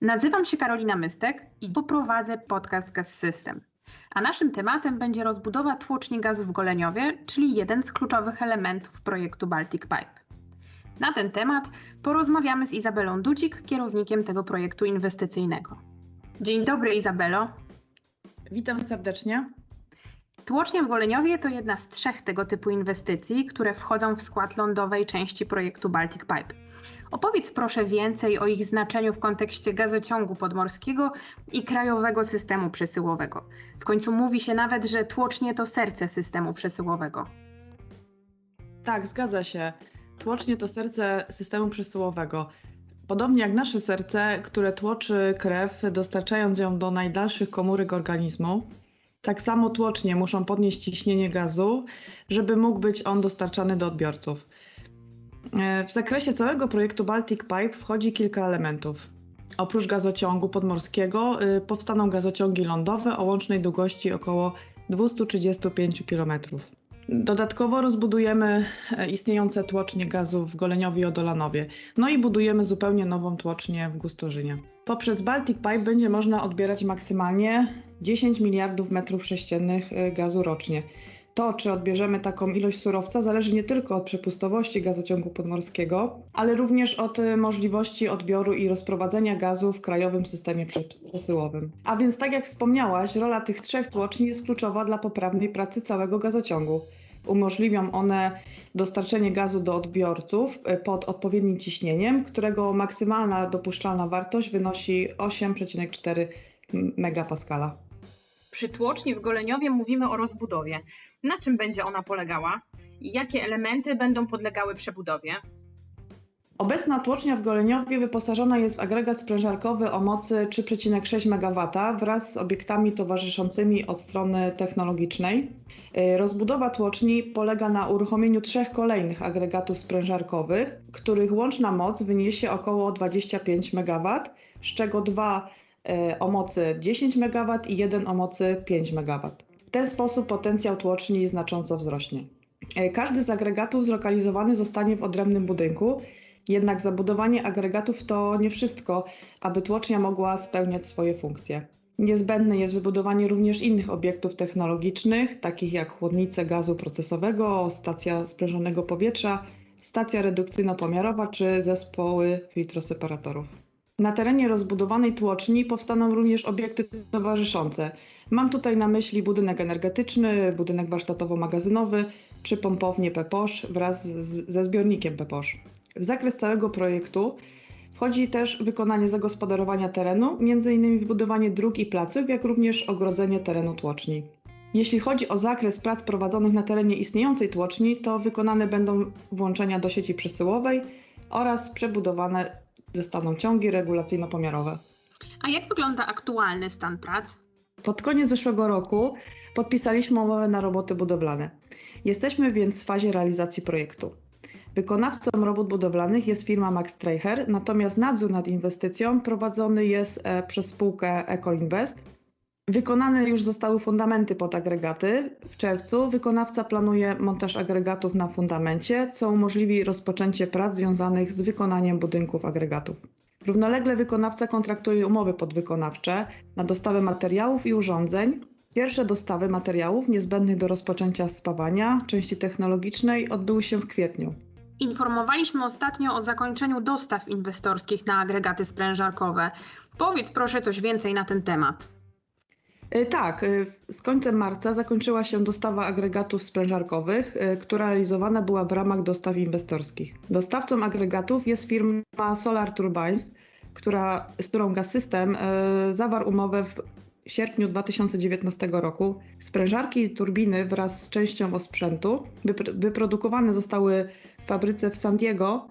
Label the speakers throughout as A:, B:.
A: Nazywam się Karolina Mystek i poprowadzę podcast Gaz System. A naszym tematem będzie rozbudowa tłoczni gazu w Goleniowie, czyli jeden z kluczowych elementów projektu Baltic Pipe. Na ten temat porozmawiamy z Izabelą Dudzik, kierownikiem tego projektu inwestycyjnego. Dzień dobry Izabelo.
B: Witam serdecznie.
A: Tłocznia w Goleniowie to jedna z trzech tego typu inwestycji, które wchodzą w skład lądowej części projektu Baltic Pipe. Opowiedz proszę więcej o ich znaczeniu w kontekście gazociągu podmorskiego i krajowego systemu przesyłowego. W końcu mówi się nawet, że tłocznie to serce systemu przesyłowego.
B: Tak, zgadza się. Tłocznie to serce systemu przesyłowego. Podobnie jak nasze serce, które tłoczy krew, dostarczając ją do najdalszych komórek organizmu, tak samo tłocznie muszą podnieść ciśnienie gazu, żeby mógł być on dostarczany do odbiorców. E, W zakresie całego projektu Baltic Pipe wchodzi kilka elementów. Oprócz gazociągu podmorskiego y, powstaną gazociągi lądowe o łącznej długości około 235 km. Dodatkowo rozbudujemy e, istniejące tłocznie gazu w Goleniowie i Odolanowie, no i budujemy zupełnie nową tłocznię w Gustorzynie. Poprzez Baltic Pipe będzie można odbierać maksymalnie 10 miliardów metrów sześciennych e, gazu rocznie. To, czy odbierzemy taką ilość surowca, zależy nie tylko od przepustowości gazociągu podmorskiego, ale również od e, możliwości odbioru i rozprowadzenia gazu w krajowym systemie przesyłowym. A więc, tak jak wspomniałaś, rola tych trzech tłoczni jest kluczowa dla poprawnej pracy całego gazociągu. Umożliwią one dostarczenie gazu do odbiorców e, pod odpowiednim ciśnieniem, którego maksymalna dopuszczalna wartość wynosi 8,4 megapaskala.
A: Przy tłoczni w Goleniowie mówimy o rozbudowie. Na czym będzie ona polegała? Jakie elementy będą podlegały przebudowie?
B: Obecna tłocznia w Goleniowie wyposażona jest w agregat sprężarkowy o mocy 3,6 MW wraz z obiektami towarzyszącymi od strony technologicznej. Yy, Rozbudowa tłoczni polega na uruchomieniu trzech kolejnych agregatów sprężarkowych, których łączna moc wyniesie około 25 MW, z czego dwa o mocy 10 MW i jeden o mocy 5 MW. W ten sposób potencjał tłoczni znacząco wzrośnie. Yy, Każdy z agregatów zlokalizowany zostanie w odrębnym budynku, jednak zabudowanie agregatów to nie wszystko, aby tłocznia mogła spełniać swoje funkcje. Niezbędne jest wybudowanie również innych obiektów technologicznych, takich jak chłodnice gazu procesowego, stacja sprężonego powietrza, stacja redukcyjno-pomiarowa czy zespoły filtroseparatorów. Na terenie rozbudowanej tłoczni powstaną również obiekty towarzyszące. Mam tutaj na myśli budynek energetyczny, budynek warsztatowo-magazynowy czy pompownię Peposz wraz z, ze zbiornikiem Peposz. W zakres całego projektu wchodzi też wykonanie zagospodarowania terenu, m.in. wybudowanie dróg i placów, jak również ogrodzenie terenu tłoczni. Jeśli chodzi o zakres prac prowadzonych na terenie istniejącej tłoczni, to wykonane będą włączenia do sieci przesyłowej oraz przebudowane zostaną ciągi regulacyjno-pomiarowe.
A: A jak wygląda aktualny stan prac?
B: Pod koniec zeszłego roku podpisaliśmy umowę na roboty budowlane. Jesteśmy więc w fazie realizacji projektu. Wykonawcą robót budowlanych jest firma Max Streicher, natomiast nadzór nad inwestycją prowadzony jest e, przez spółkę EcoInvest. Wykonane już zostały fundamenty pod agregaty. W czerwcu wykonawca planuje montaż agregatów na fundamencie, co umożliwi rozpoczęcie prac związanych z wykonaniem budynków agregatów. Równolegle wykonawca kontraktuje umowy podwykonawcze na dostawę materiałów i urządzeń. Pierwsze dostawy materiałów niezbędnych do rozpoczęcia spawania części technologicznej odbyły się w kwietniu.
A: Informowaliśmy ostatnio o zakończeniu dostaw inwestorskich na agregaty sprężarkowe. Powiedz proszę coś więcej na ten temat.
B: Y, Tak, y, z końcem marca zakończyła się dostawa agregatów sprężarkowych, y, która realizowana była w ramach dostaw inwestorskich. Dostawcą agregatów jest firma Solar Turbines, która, z którą Gaz System y, zawarł umowę w sierpniu 2019 roku. Sprężarki i turbiny wraz z częścią osprzętu wypr- wyprodukowane zostały w fabryce w San Diego,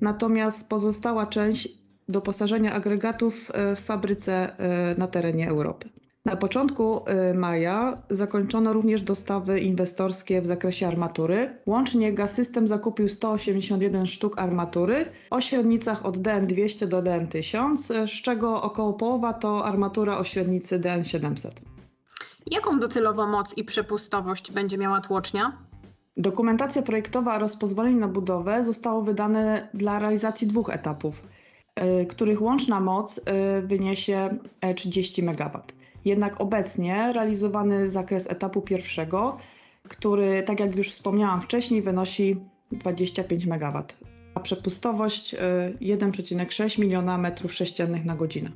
B: natomiast pozostała część doposażenia agregatów w fabryce na terenie Europy. Na początku y, maja zakończono również dostawy inwestorskie w zakresie armatury. Łącznie Gaz-System zakupił 181 sztuk armatury o średnicach od DN200 do DN1000, z czego około połowa to armatura o średnicy DN700.
A: Jaką docelowo moc i przepustowość będzie miała tłocznia?
B: Dokumentacja projektowa oraz pozwolenie na budowę zostało wydane dla realizacji dwóch etapów. y, których łączna moc y, wyniesie e, 30 MW. Jednak obecnie realizowany zakres etapu pierwszego, który, tak jak już wspomniałam wcześniej, wynosi 25 MW, a przepustowość y, 1,6 miliona metrów sześciennych na godzinę.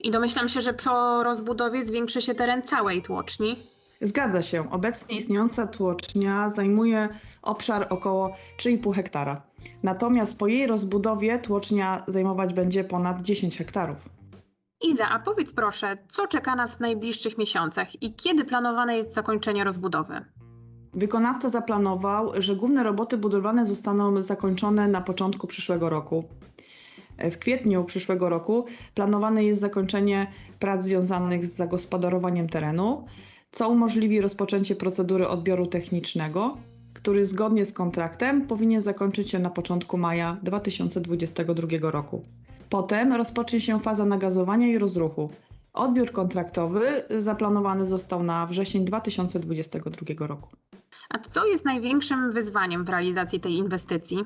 A: I domyślam się, że po rozbudowie zwiększy się teren całej tłoczni.
B: Zgadza się. Obecnie istniejąca tłocznia zajmuje obszar około 3,5 hektara. Natomiast po jej rozbudowie tłocznia zajmować będzie ponad 10 hektarów.
A: Iza, a powiedz proszę, co czeka nas w najbliższych miesiącach i kiedy planowane jest zakończenie rozbudowy?
B: Wykonawca zaplanował, że główne roboty budowlane zostaną zakończone na początku przyszłego roku. W kwietniu przyszłego roku planowane jest zakończenie prac związanych z zagospodarowaniem terenu, co umożliwi rozpoczęcie procedury odbioru technicznego, który zgodnie z kontraktem powinien zakończyć się na początku maja 2022 roku. Potem rozpocznie się faza nagazowania i rozruchu. Odbiór kontraktowy zaplanowany został na wrzesień 2022 roku.
A: A co jest największym wyzwaniem w realizacji tej inwestycji?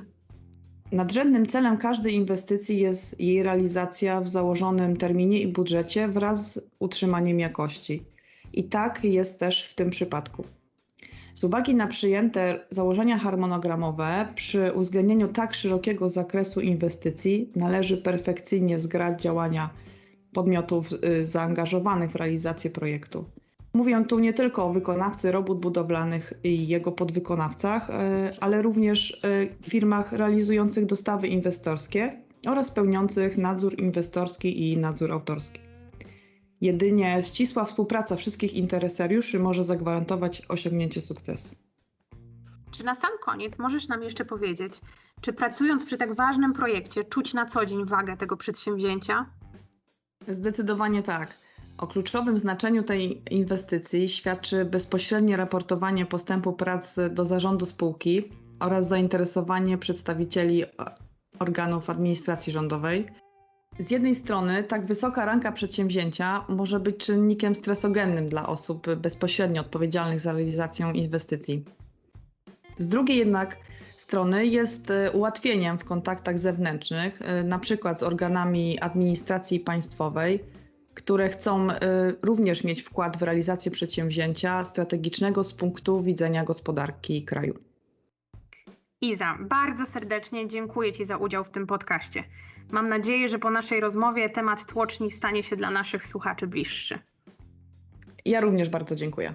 B: Nadrzędnym celem każdej inwestycji jest jej realizacja w założonym terminie i budżecie wraz z utrzymaniem jakości. I tak jest też w tym przypadku. Z uwagi na przyjęte założenia harmonogramowe, przy uwzględnieniu tak szerokiego zakresu inwestycji należy perfekcyjnie zgrać działania podmiotów y, zaangażowanych w realizację projektu. Mówię tu nie tylko o wykonawcy robót budowlanych i jego podwykonawcach, y, ale również y, firmach realizujących dostawy inwestorskie oraz pełniących nadzór inwestorski i nadzór autorski. Jedynie ścisła współpraca wszystkich interesariuszy może zagwarantować osiągnięcie sukcesu.
A: Czy na sam koniec możesz nam jeszcze powiedzieć, czy pracując przy tak ważnym projekcie czuć na co dzień wagę tego przedsięwzięcia?
B: Zdecydowanie tak. O kluczowym znaczeniu tej inwestycji świadczy bezpośrednie raportowanie postępu prac do zarządu spółki oraz zainteresowanie przedstawicieli organów administracji rządowej. Z jednej strony, tak wysoka ranka przedsięwzięcia może być czynnikiem stresogennym dla osób bezpośrednio odpowiedzialnych za realizację inwestycji. Z drugiej jednak strony jest e, ułatwieniem w kontaktach zewnętrznych, e, na przykład z organami administracji państwowej, które chcą e, również mieć wkład w realizację przedsięwzięcia strategicznego z punktu widzenia gospodarki kraju.
A: Iza, bardzo serdecznie dziękuję Ci za udział w tym podcaście. Mam nadzieję, że po naszej rozmowie temat tłoczni stanie się dla naszych słuchaczy bliższy.
B: Ja również bardzo dziękuję.